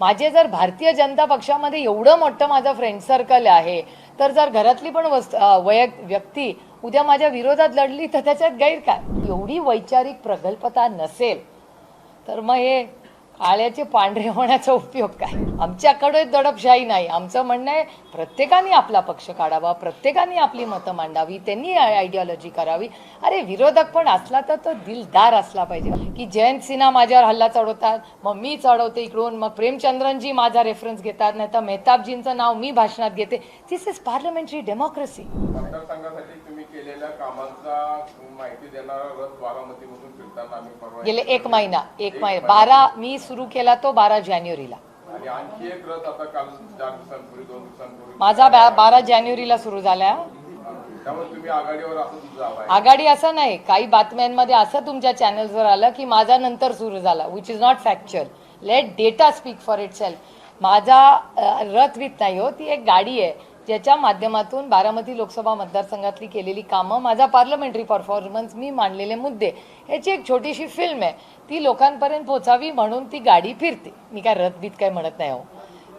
माझे जर भारतीय जनता पक्षामध्ये एवढं मोठं माझं फ्रेंड सर्कल आहे तर जर घरातली पण वस्त वय वैयक व्यक्ती उद्या माझ्या विरोधात लढली तर त्याच्यात गैर काय एवढी वैचारिक प्रगल्भता नसेल. तर मग हे काळ्याचे पांढरे होण्याचा उपयोग काय? आमच्याकडे दडपशाही नाही. आमचं म्हणणं आहे प्रत्येकाने आपला पक्ष काढावा प्रत्येकाने आपली मतं मांडावी त्यांनी आयडिओलॉजी करावी. अरे विरोधक पण असला तर तो दिलदार असला पाहिजे. की जयंत सिन्हा माझ्यावर हल्ला चढवतात मग मी चढवते इकडून मग प्रेमचंद्रनजी माझा रेफरन्स घेतात नाही तर मेहताबजींचं नाव मी भाषणात घेते. दिस इज पार्लमेंटरी डेमोक्रेसी गेले एक महिना एक महिना. बारा मी सुरू केला तो बारा जानेवारीला. माझा बारा जानेवारीला सुरू झाला. आघाडी असं नाही काही बातम्यांमध्ये असं तुमच्या चॅनल्सवर आलं की माझा नंतर सुरू झाला which is not factual let data speak for it self माझा रथ विथ नाही हो ती एक गाडी आहे. ज्याच्या माध्यमातून बारामती लोकसभा मतदारसंघातली केलेली कामं माझा पार्लमेंटरी परफॉर्मन्स मी मांडलेले मुद्दे ह्याची एक छोटीशी फिल्म आहे. ती लोकांपर्यंत पोचावी म्हणून ती गाडी फिरते. मी काय रथबीत काय म्हणत नाही हो.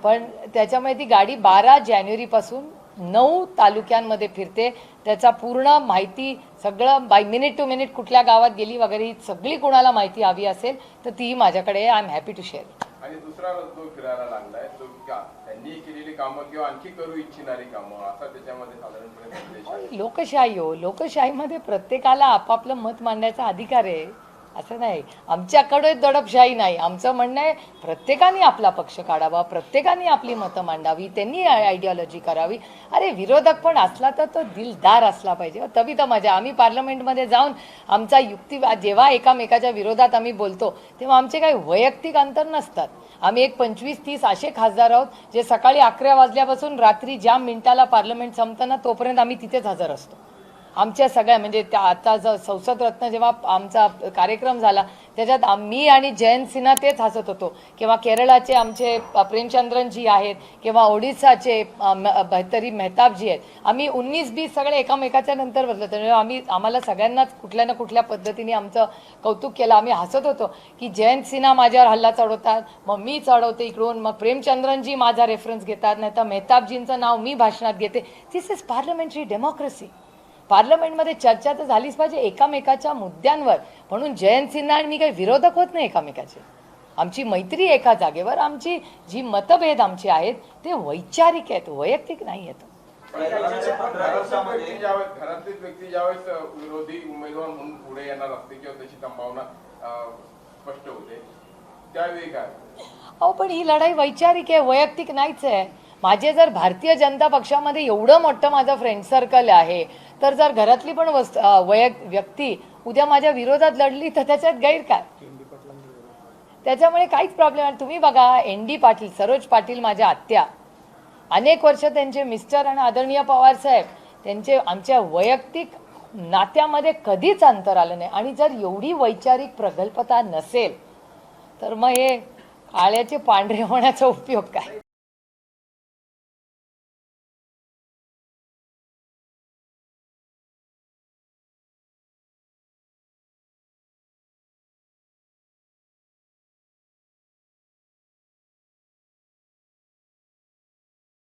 पण त्याच्यामुळे ती गाडी बारा जानेवारीपासून नऊ तालुक्यांमध्ये फिरते. त्याचा पूर्ण माहिती सगळं बाय मिनिट टू मिनिट कुठल्या गावात गेली वगैरे ही सगळी कोणाला माहिती हवी असेल तर तीही माझ्याकडे I am happy to share आणि दुसरा जो फिरायला लागलाय तो त्यांनी केलेली कामं किंवा आणखी करू इच्छिणारी कामं असा त्याच्यामध्ये साधारणपणे संदेश आहे. लोकशाही हो लोकशाहीमध्ये प्रत्येकाला आपापलं मत मांडण्याचा अधिकार आहे असं नाही. आमच्याकडे दडपशाही नाही. आमचं म्हणणं आहे प्रत्येकाने आपला पक्ष काढावा प्रत्येकाने आपली मतं मांडावी त्यांनी आयडियॉलॉजी करावी. अरे विरोधक पण असला तर तो दिलदार असला पाहिजे. तभी तर मजा. आम्ही पार्लमेंटमध्ये जाऊन आमचा युक्ती जेव्हा एकामेकाच्या विरोधात आम्ही बोलतो तेव्हा आमचे काही वैयक्तिक अंतर नसतात. आम्ही एक पंचवीस तीस असे खासदार आहोत जे सकाळी अकरा वाजल्यापासून रात्री ज्या मिनिटाला पार्लमेंट संपतं ना तोपर्यंत आम्ही तिथेच हजर असतो. आमच्या सगळ्या म्हणजे त्या आता ज- संसद रत्न जेव्हा आमचा कार्यक्रम झाला त्याच्यात आम्ही आणि जयंत सिन्हा तेच हसत होतो. किंवा केरळाचे आमचे प्रेमचंद्रनजी आहेत किंवा ओडिसाचे बेहतरी तरी मेहताबजी आहेत. आम्ही उन्नीस बीस सगळे एकामेकाच्या नंतर बसलो त्यामुळे म्हणजे आम्ही आम्हाला सगळ्यांनाच कुठल्या ना कुठल्या पद्धतीने आमचं कौतुक केलं. आम्ही हसत होतो की जयंत सिन्हा माझ्यावर हल्ला चढवतात मग मी चढवते इकडून मग प्रेमचंद्रनजी माझा रेफरन्स घेतात नाही तर मेहताबजींचं नाव मी भाषणात घेते. दिस इज पार्लमेंटरी डेमोक्रेसी पार्लमेंटमध्ये चर्चा तर झालीच पाहिजे एकामेकाच्या मुद्द्यांवर. म्हणून जयंत सिन्हा आणि मी काही विरोधक होत नाही एकामेकाचे. आमची मैत्री एका जागेवर आमची जी मतभेद आमचे आहेत ते वैचारिक आहेत वैयक्तिक नाही आहेत. व्यक्ती ज्यावेळेस विरोधी उमेदवार म्हणून पुढे येणार असते किंवा त्याची संभावना अ, स्पष्ट होते त्यावेळी काय? अहो पण ही लढाई वैचारिक आहे वैयक्तिक नाहीच आहे. माझे जर भारतीय जनता पक्षामध्ये एवढं मोठं माझं फ्रेंड सर्कल आहे तर जर घरातली पण वस्त अं, वैयक व्यक्ती उद्या माझ्या विरोधात लढली तर त्याच्यात गैर काय? त्याच्यामुळे काहीच प्रॉब्लेम नाही. तुम्ही बघा एन डी पाटील सरोज पाटील माझ्या आत्या. अनेक वर्ष त्यांचे मिस्टर आणि आदरणीय पवार साहेब त्यांचे आमच्या वैयक्तिक नात्यामध्ये कधीच अंतर आलं नाही. आणि जर एवढी वैचारिक प्रगल्भता नसेल तर मग हे काळ्याचे पांढरे होण्याचा उपयोग काय?